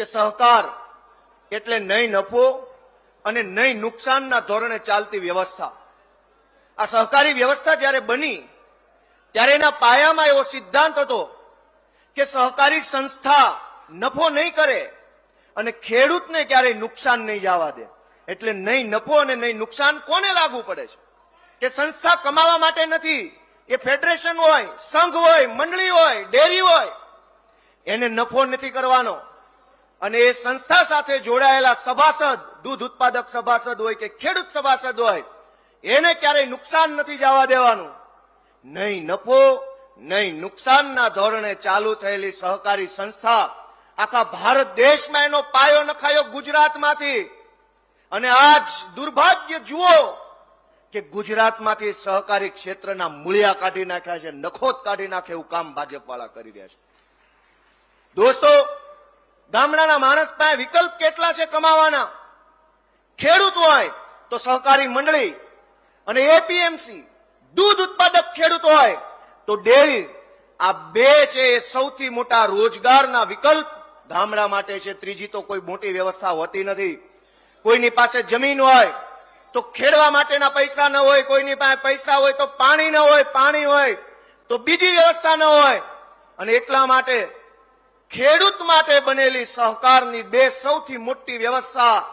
કે સહકાર એટલે નહીં નફો અને નહીં નુકસાનના ધોરણે ચાલતી વ્યવસ્થા. આ સહકારી વ્યવસ્થા જ્યારે બની, ત્યારે એના પાયામાં એવો સિદ્ધાંત હતો કે સહકારી સંસ્થા નફો નહીં કરે અને ખેડૂતને ક્યારેય નુકસાન નહીં જવા દે. એટલે નહીં નફો અને નહીં નુકસાન કોને લાગુ પડે છે? કે સંસ્થા કમાવા માટે નથી, એ ફેડરેશન હોય, સંઘ હોય, મંડળી હોય, ડેરી હોય, એને નફો નથી કરવાનો. અને એ સંસ્થા સાથે જોડાયેલા સભાસદ, દૂધ ઉત્પાદક સભાસદ હોય કે ખેડૂત સભાસદ હોય, એને ક્યારેય નુકસાન નથી જવા દેવાનું. નહીં નફો, નહીં નુકસાનના ધોરણે ચાલુ થયેલી સહકારી સંસ્થા આખા ભારત દેશમાં એનો પાયો નખાયો ગુજરાતમાંથી. અને આજ દુર્ભાગ્ય જુઓ કે ગુજરાતમાંથી સહકારી ક્ષેત્રના મૂળિયા કાઢી નાખ્યા છે નખોત કાઢી નાખે એવું કામ ભાજપ વાળા કરી રહ્યા છે. દોસ્તો ગામડાના માણસ પાસે વિકલ્પ કેટલા છે કમાવાના? ખેડૂત હોય તો સહકારી મંડળી અને એપીએમસી દૂધ ઉત્પાદક ખેડૂત હોય તો ડેરી. આ બે છે એ સૌથી મોટા રોજગારના વિકલ્પ. ગામડા માટે છે ત્રીજી તો કોઈ મોટી વ્યવસ્થા હોતી નથી. કોઈની પાસે જમીન હોય તો ખેડવા માટેના પૈસા ન હોય, કોઈની પાસે પૈસા હોય તો પાણી ન હોય, પાણી હોય તો બીજી વ્યવસ્થા ન હોય. અને એટલા માટે ખેડૂત માટે બનેલી સહકારની બે સૌથી મોટી વ્યવસ્થા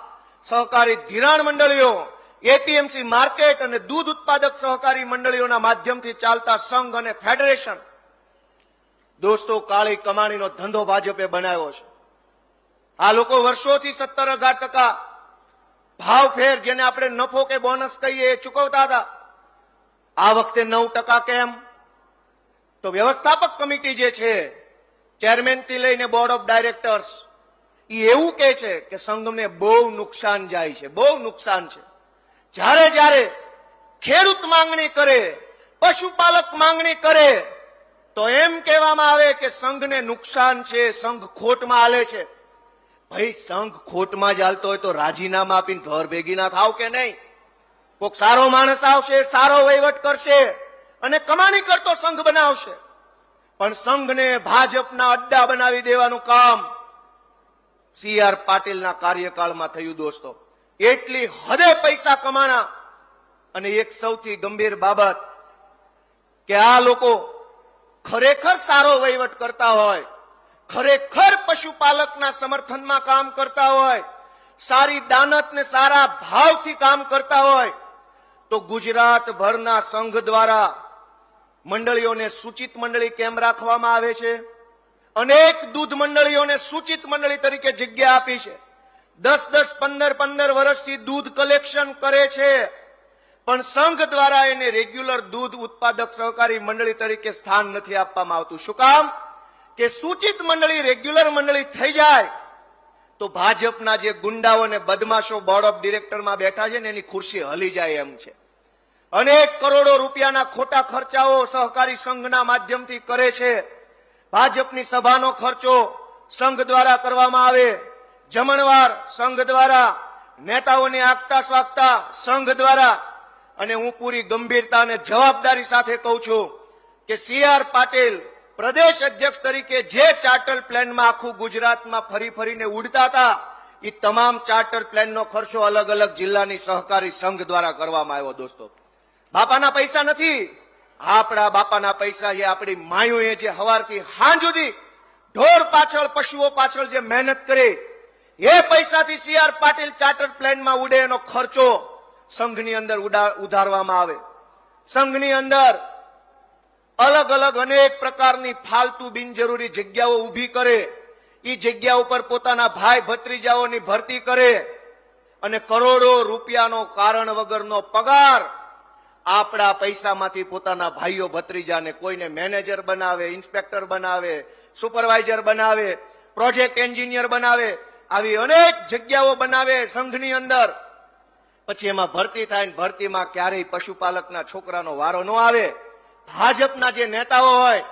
સહકારી ધિરાણ મંડળીઓ એપીએમસી માર્કેટ અને દૂધ ઉત્પાદક સહકારી મંડળીઓના માધ્યમથી ચાલતા સંઘ અને ફેડરેશન. દોસ્તો, કાળી કમાણીનો ધંધો ભાજપે બનાવ્યો છે. આ લોકો વર્ષોથી સત્તર હજાર ટકા ભાવ ફેર જેને આપણે નફો કે બોનસ કહીએ એ ચૂકવતા હતા. આ વખતે નવ ટકા કેમ? તો વ્યવસ્થાપક કમિટી જે છે ચેરમેનથી લઈને બોર્ડ ઓફ ડાયરેક્ટર્સ એ એવું કે છે કે સંઘને બહુ નુકસાન જાય છે, બહુ નુકસાન છે. જ્યારે જ્યારે ખેડૂત માંગણી કરે, પશુપાલક માંગણી કરે, તો એમ કહેવામાં આવે કે સંઘને નુકસાન છે, સંઘ ખોટમાં હાલે છે. ભાઈ, સંઘ ખોટમાં જ હાલતો હોય તો રાજીનામા આપીને ઘર ભેગી ના થાવ કે નહીં? કોક સારો માણસ આવશે, સારો વહીવટ કરશે અને કમાણી કરતો સંઘ બનાવશે. પણ સંઘને ભાજપના અડ્ડા બનાવી દેવાનું કામ સી આર પાટીલના કાર્યકાળમાં થયું દોસ્તો. એટલી હદે પૈસા કમાણા અને એક સૌથી ગંભીર બાબત કે આ લોકો ખરેખર સારો વહીવટ કરતા હોય, ખરેખર પશુપાલકના સમર્થનમાં કામ કરતા હોય, સારી દાનત ને સારા ભાવથી કામ કરતા હોય, તો ગુજરાતભરના સંઘ દ્વારા મંડળીઓને સૂચિત મંડળી કેમ રાખવામાં આવે છે? અનેક દૂધ મંડળીઓને સૂચિત મંડળી તરીકે જગ્યા આપી છે. દસ દસ, પંદર પંદર વર્ષથી દૂધ કલેક્શન કરે છે. પણ સંઘ દ્વારા એને રેગ્યુલર દૂધ ઉત્પાદક સહકારી મંડળી તરીકે સ્થાન નથી આપવામાં આવતું. શું કામ? કે સૂચિત મંડળી રેગ્યુલર મંડળી થઈ જાય, તો ભાજપના જે ગુંડાઓ અને બદમાશો બોર્ડ ઓફ ડિરેક્ટરમાં બેઠા છે ને એની ખુરશી હલી જાય એમ છે. અનેક કરોડો રૂપિયાના ખોટા ખર્ચાઓ સહકારી સંઘના માધ્યમથી કરે છે. ભાજપની સભાનો ખર્ચો સંઘ દ્વારા કરવામાં આવે. જમણવાર સંઘ દ્વારા, નેતાઓને આગતા સ્વાગતા સંઘ દ્વારા. અને હું પૂરી ગંભીરતા અને જવાબદારી સાથે કહું છું કે સી આર પાટીલ પ્રદેશ અધ્યક્ષ તરીકે જે ચાર્ટર પ્લાનમાં આખું ગુજરાતમાં ફરી ફરીને ઉડતા હતા એ તમામ ચાર્ટર પ્લાનનો ખર્ચો અલગ અલગ જિલ્લાની સહકારી સંઘ દ્વારા કરવામાં આવ્યો, દોસ્તો. બાપાના પૈસા નથી. આપણા બાપાના પૈસા છે આપણી માયુએ જે હવારથી હાં સુધી ઢોર પાછળ, પશુઓ પાછળ જે મહેનત કરી, એ પૈસાથી સી આર પાટીલ ચાર્ટર પ્લેનમાં ઉડે એનો ખર્ચો સંઘની અંદર ઉધારવામાં આવે. સંઘની અંદર અલગ અલગ અનેક પ્રકારની ફાલતુ બિનજરૂરી જગ્યાઓ ઊભી કરે. એ જગ્યા ઉપર પોતાના ભાઈ ભત્રીજાઓની ભરતી કરે અને કરોડો રૂપિયાનો કારણ વગરનો પગાર આપણા પૈસામાંથી પોતાના ભાઈઓ ભત્રીજાને કોઈને મેનેજર બનાવે, ઇન્સ્પેક્ટર બનાવે, સુપરવાઇઝર બનાવે, પ્રોજેક્ટ એન્જિનિયર બનાવે, આવી અનેક જગ્યાઓ બનાવે સંઘની અંદર. પછી એમાં ભરતી થાય ભરતીમાં ક્યારેય પશુપાલકના છોકરાનો વારો ન આવે. ભાજપના જે નેતાઓ હોય,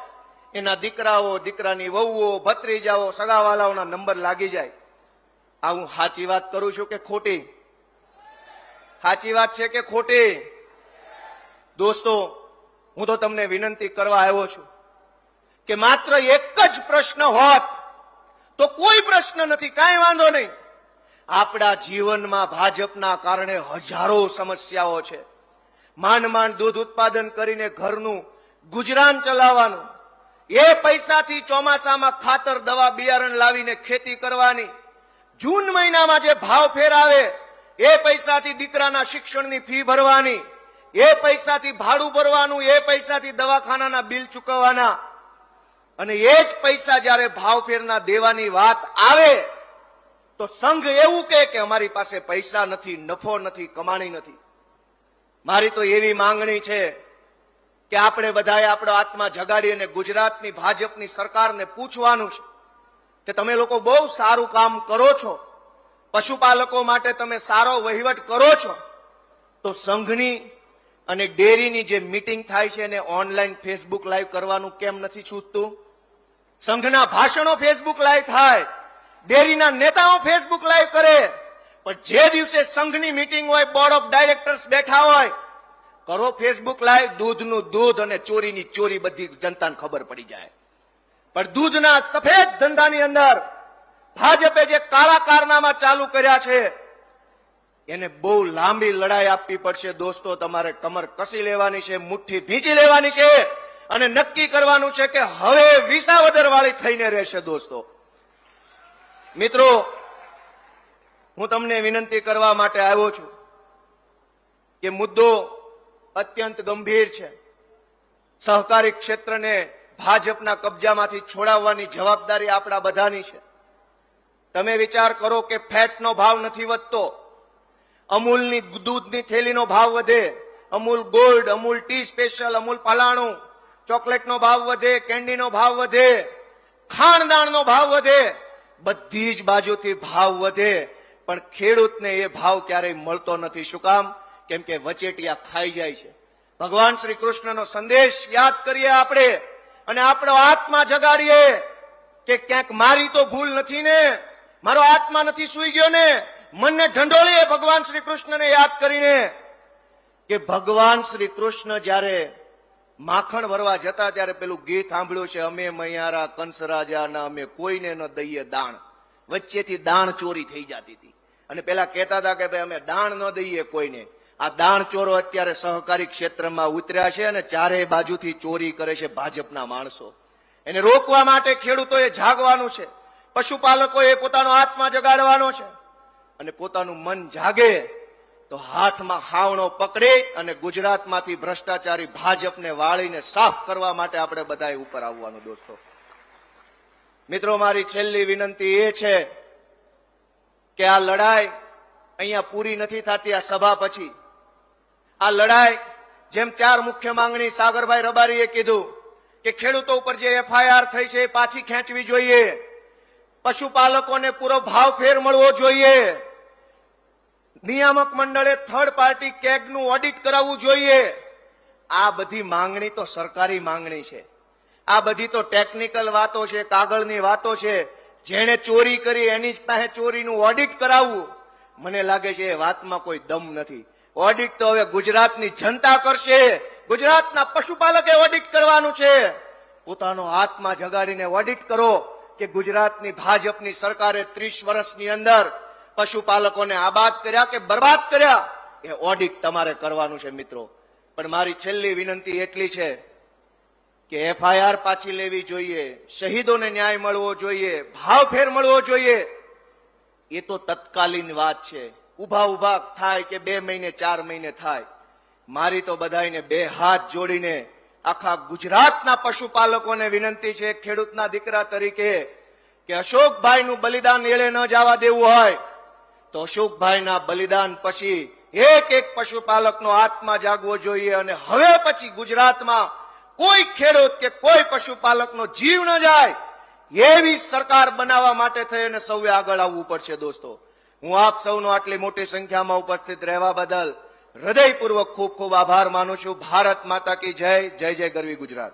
એના દીકરાઓ, દીકરાની વહુઓ, ભત્રીજાઓ, સગાવાલાઓના નંબર લાગી જાય. આ હું સાચી વાત કરું છું કે ખોટી? સાચી વાત છે કે ખોટી? દોસ્તો, હું તો તમને વિનંતી કરવા આવ્યો છું કે માત્ર એક જ પ્રશ્ન હોત, તો કોઈ પ્રશ્ન નથી, કાંઈ વાંધો નહીં. આપણા જીવનમાં ભાજપના કારણે હજારો સમસ્યાઓ છે. માંડ માંડ દૂધ ઉત્પાદન કરીને ઘરનું ગુજરાન ચલાવવાનું, એ પૈસાથી ચોમાસામાં ખાતર, દવા, બિયારણ લાવીને ખેતી કરવાની, જૂન મહિનામાં જે ભાવ ફેર આવે એ પૈસાથી દીકરાના શિક્ષણની ફી ભરવાની એ પૈસાથી ભાડું ભરવાનું, એ પૈસાથી દવાખાનાના બિલ ચૂકવવાના. અને એ જ પૈસા જ્યારે ભાવ ફેરના દેવાની વાત આવે, તો સંઘ એવું કે અમારી પાસે પૈસા નથી, નફો નથી, કમાણી નથી. મારી તો એવી માંગણી છે કે આપણે બધાએ આપણો આત્મા જગાડી અને ગુજરાતની, ભાજપની સરકારને પૂછવાનું છે કે તમે લોકો બહુ સારું કામ કરો છો, પશુપાલકો માટે તમે સારો વહીવટ કરો છો, તો સંઘની અને ડેરીની જે મીટિંગ થાય છે એને ઓનલાઈન ફેસબુક લાઈવ કરવાનું કેમ નથી છૂટતું? સંઘના ભાષણો ફેસબુક લાઈવ થાય, ડેરીના નેતાઓ ફેસબુક લાઈવ કરે, પણ જે દિવસે સંઘની મીટિંગ હોય, બોર્ડ ઓફ ડાયરેક્ટર્સ બેઠા હોય, કરો ફેસબુક લાઈવ, દૂધનું દૂધ અને ચોરીની ચોરી બધી જનતાને ખબર પડી જાય. પણ દૂધના સફેદ ધંધાની અંદર ભાજપે જે કાળા કારનામા ચાલુ કર્યા છે એને બહુ લાંબી લડાઈ આપવી પડશે. દોસ્તો, તમારે કમર કસી લેવાની છે, મુઠ્ઠી ભીંચી લેવાની છે અને નક્કી કરવાનું છે કે હવે વિસાવદર વાળી થઈને રહેશે, દોસ્તો. મિત્રો, હું તમને વિનંતી કરવા માટે આવ્યો છું કે મુદ્દો અત્યંત ગંભીર છે. સહકારી ક્ષેત્રને ભાજપના કબજામાંથી છોડાવવાની જવાબદારી આપણા બધાની છે. તમે વિચાર કરો કે ફેટનો ભાવ નથી વધતો. અમૂલની દૂધની થેલીનો ભાવ વધે, Amul gold, Amul tea special, Amul પલાણું. ચોકલેટનો ભાવ વધે, કેન્ડીનો ભાવ વધે, ખાણદાણનો ભાવ વધે, બધી જ બાજુથી ભાવ વધે. પણ ખેડૂતને એ ભાવ ક્યારેય મળતો નથી. શું કામ? કેમ કે વચેટિયા ખાઈ જાય છે. ભગવાન શ્રી કૃષ્ણનો સંદેશ યાદ કરીએ આપણે અને આપણો આત્મા જગાડીએ કે ક્યાંક મારી તો ભૂલ નથી ને? મારો આત્મા નથી સુઈ ગયો ને? મનને ઢંઢોળીએ ભગવાન શ્રી કૃષ્ણને યાદ કરીને કે ભગવાન શ્રી કૃષ્ણ જ્યારે માખણ ભરવા જતા ત્યારે પેલું ગીત સાંભળ્યું છે, અમે મૈયારા કંસરાજાના, અમે કોઈને ન દઈએ દાણ. વચ્ચેથી દાણ ચોરી થઈ જતી હતી. અને પેલા કહેતા હતા કે ભાઈ, અમે દાણ ન દઈએ કોઈને. આ દાણ ચોરો અત્યારે સહકારી ક્ષેત્રમાં ઉતર્યા છે અને ચારે બાજુથી ચોરી કરે છે ભાજપના માણસો. એને રોકવા માટે ખેડૂતોએ જાગવાનું છે. પશુપાલકોએ પોતાનો આત્મા જગાડવાનો છે. અને પોતાનું મન જાગે, તો હાથમાં હાવણો પકડી અને ગુજરાતમાંથી ભ્રષ્ટાચારી ભાજપને વાળીને સાફ કરવા માટે આપણે બધાએ ઉપર આવવાનું દોસ્તો. મિત્રો, મારી છેલ્લી વિનંતી એ છે કે આ લડાઈ અહીંયા પૂરી નથી થતી, આ સભા પછી. આ લડાઈ, જેમ ચાર મુખ્ય માંગણી સાગરભાઈ રબારીએ કીધું, કે ખેડૂતો ઉપર જે એફઆઈઆર થઈ છે એ પાછી ખેંચવી જોઈએ. પશુપાલકોને પૂરો ભાવ ફેર મળવો જોઈએ. નિયામક મંડળે થર્ડ પાર્ટી કેગનું ઓડિટ કરાવવું જોઈએ. આ બધી માંગણી તો સરકારી માંગણી છે. આ બધી તો ટેકનિકલ વાતો છે, કાગળની વાતો છે. જેણે ચોરી કરી એની જ પાસે ચોરીનું ઓડિટ કરાવવું. મને લાગે છે એ વાતમાં કોઈ દમ નથી. ઓડિટ તો હવે ગુજરાતની જનતા કરશે. ગુજરાતના પશુપાલકે ઓડિટ કરવાનું છે. પોતાનો આત્મા જગાડીને ઓડિટ કરો. કે ગુજરાતની ભાજપની સરકારે ત્રીસ વર્ષની અંદર પશુપાલકોને આબાદ કર્યા કે બરબાદ કર્યા, એ ઓડિટ તમારે કરવાનું છે મિત્રો. પણ મારી છેલ્લી વિનંતી એટલી છે કે એફઆઈઆર પાછી લેવી જોઈએ, શહીદોને ન્યાય મળવો જોઈએ ભાવ ફેર મળવો જોઈએ. એ તો તત્કાલીન વાત છે. ઊભા ઊભા થાય કે બે મહિને, ચાર મહિને થાય. મારી તો બધાને બે હાથ જોડીને આખા ગુજરાતના પશુપાલકોને વિનંતી છે ખેડૂતના દીકરા તરીકે કે અશોકભાઈનું બલિદાન એળે ન જવા દેવું હોય, તો અશોકભાઈના બલિદાન પછી એક એક પશુપાલકનો આત્મા જાગવો જોઈએ અને હવે પછી ગુજરાતમાં કોઈ ખેડૂત કે કોઈ પશુપાલકનો જીવ ન જાય, એવી સરકાર બનાવવા માટે થઈ અને સૌએ આગળ આવવું પડશે દોસ્તો. હું આપ સૌનો આટલી મોટી સંખ્યામાં ઉપસ્થિત રહેવા બદલ હૃદયપૂર્વક ખૂબ ખૂબ આભાર માનું છું. ભારત માતા કી જય. જય જય ગરવી ગુજરાત.